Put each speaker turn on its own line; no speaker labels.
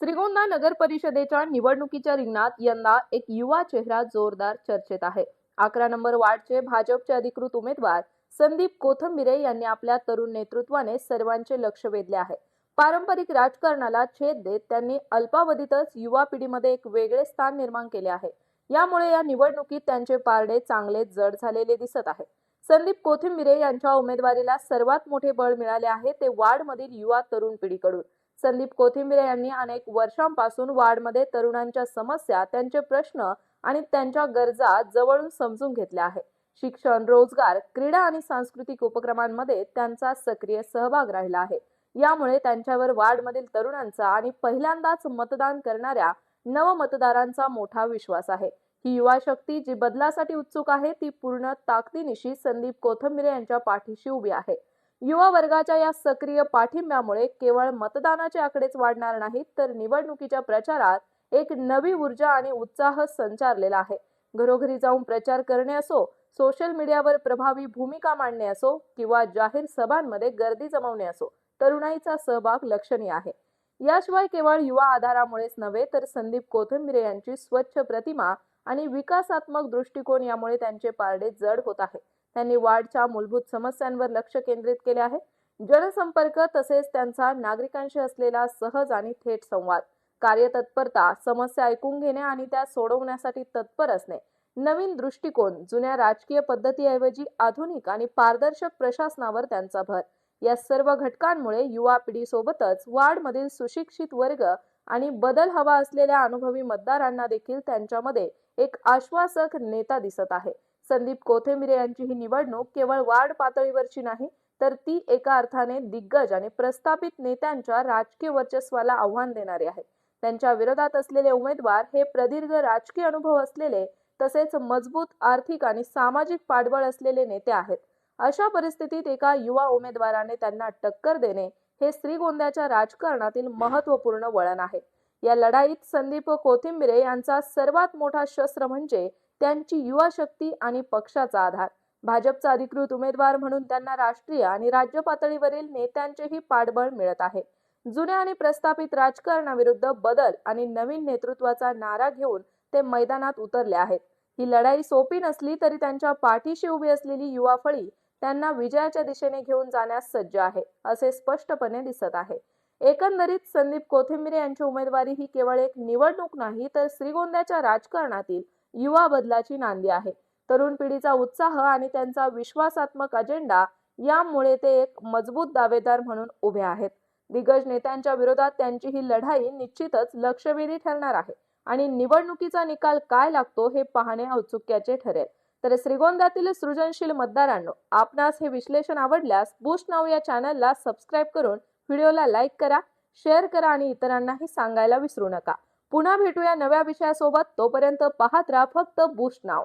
श्रीगोंदा नगर परिषदेच्या निवडणुकीच्या रिंगणात यंदा एक युवा चेहरा जोरदार चर्चेत आहे. अकरा नंबर वार्डचे भाजपचे अधिकृत उमेदवार संदीप कोथंबिरे यांनी आपल्या तरुण नेतृत्वाने सर्वांचे लक्ष वेधले आहे. पारंपरिक राजकारणाला छेद देत त्यांनी अल्पावधीतच युवा पिढीमध्ये एक वेगळे स्थान निर्माण केले आहे. यामुळे या निवडणुकीत त्यांचे पारडे चांगले जड झालेले दिसत आहे. संदीप कोथिंबिरे यांच्या उमेदवारीला सर्वात मोठे बळ मिळाले आहे ते वार्डमधील युवा तरुण पिढीकडून. संदीप कोथिंबिरे यांनी अनेक वर्षांपासून वार्डमध्ये तरुणांच्या समस्या त्यांचे प्रश्न आणि त्यांच्या गरजा जवळून समजून घेतल्या आहे शिक्षण रोजगार क्रीडा आणि सांस्कृतिक उपक्रमांमध्ये त्यांचा सक्रिय सहभाग राहिला आहे. यामुळे त्यांच्यावर वार्डमधील तरुणांचा आणि पहिल्यांदाच मतदान करणाऱ्या नवमतदारांचा मोठा विश्वास आहे. ही युवा शक्ती जी बदलासाठी उत्सुक आहे ती पूर्ण ताकदीनिशी संदीप कोथंबिरे यांच्या पाठीशी उभी आहे. युवा वर्गाच्या या सक्रिय पाठिंब्यामुळे केवळ मतदानाचे आकडेच वाढणार नाहीत तर निवडणुकीच्या प्रचारात एक नवी ऊर्जा आणि उत्साह संचारलेला आहे. घरोघरी जाऊन प्रचार करणे असो सोशल मीडियावर प्रभावी भूमिका मांडणे असो किंवा जाहीर सभांमध्ये गर्दी जमवणे असो तरुणाईचा सहभाग लक्षणीय आहे. याशिवाय केवळ युवा आधारामुळेच नव्हे तर संदीप कोथंबिरे यांची स्वच्छ प्रतिमा आणि विकासात्मक दृष्टिकोन यामुळे त्यांचे पारडे जड होत आहे. त्यांनी वार्डच्या मूलभूत समस्यांवर लक्ष केंद्रित केले आहे. जनसंपर्क तसेच त्यांचा नागरिकांशी असलेला सहज आणि थेट संवाद कार्यतत्परता समस्या ऐकून घेणे आणि त्या सोडवण्यासाठी तत्पर असणे नवीन दृष्टिकोन जुन्या राजकीय पद्धतीऐवजी आधुनिक आणि पारदर्शक प्रशासनावर त्यांचा भर. या सर्व घटकांमुळे युवा पिढीसोबतच वार्डमधील सुशिक्षित वर्ग आणि बदल हवा असलेल्या अनुभवी मतदारांना देखील त्यांच्यामध्ये एक आश्वासक नेता दिसत आहे. संदीप कोथेंबिरे यांची ही निवडणूक केवळ वार्ड पातळीवरची नाही तर ती एका अर्थाने दिग्गज आणि प्रस्थापित नेत्यांच्या राजकीय वर्चस्वाला आव्हान देणारी आहे. त्यांच्या विरोधात असलेले उमेदवार हे प्रदीर्घ राजकीय अनुभव असलेले तसेच मजबूत आर्थिक आणि सामाजिक पाठबळ असलेले नेते आहेत. अशा परिस्थितीत एका युवा उमेदवाराने त्यांना टक्कर देणे हे श्रीगोंद्याच्या राजकारणातील महत्त्वपूर्ण वळण आहे. या लढाईत संदीप कोथिंबिरे यांचा सर्वात मोठा शस्त्र म्हणजे त्यांची युवा शक्ती आणि पक्षाचा आधार. भाजपचा अधिकृत उमेदवार म्हणून त्यांना राष्ट्रीय आणि राज्य पातळीवरील नेत्यांचेही पाठबळ मिळत आहे. जुन्या आणि प्रस्थापित राजकारणाविरुद्ध बदल आणि नवीन नेतृत्वाचा नारा घेऊन ते मैदानात उतरले आहेत. ही लढाई सोपी नसली तरी त्यांच्या पाठीशी उभी असलेली युवा फळी त्यांना विजयाच्या दिशेने घेऊन जाण्यास सज्ज आहे असे स्पष्टपणे दिसत आहे. एकंदरीत संदीप कोथिंबिरे यांची उमेदवारी ही केवळ एक निवडणूक नाही तर श्रीगोंद्याच्या राजकारणातील युवा बदलाची नांदी आहे. तरुण पिढीचा उत्साह आणि त्यांचा विश्वासात्मक अजेंडा यामुळे ते एक मजबूत दावेदार म्हणून उभे आहेत. दिग्गज नेत्यांच्या विरोधात त्यांची ही लढाई निश्चितच लक्षवेधी ठरणार आहे. आणि निवडणुकीचा निकाल काय लागतो हे पाहणे औत्सुक्याचे ठरेल. तर श्रीगोंद्यातील सृजनशील मतदारांनो आपणास हे विश्लेषण आवडल्यास बूस्ट नाव या चॅनलला सबस्क्राईब करून व्हिडिओला लाईक करा शेअर करा आणि इतरांनाही सांगायला विसरू नका. पुन्हा भेटूया नव्या विषयासोबत तोपर्यंत पाहत राहा फक्त बूस्ट नाव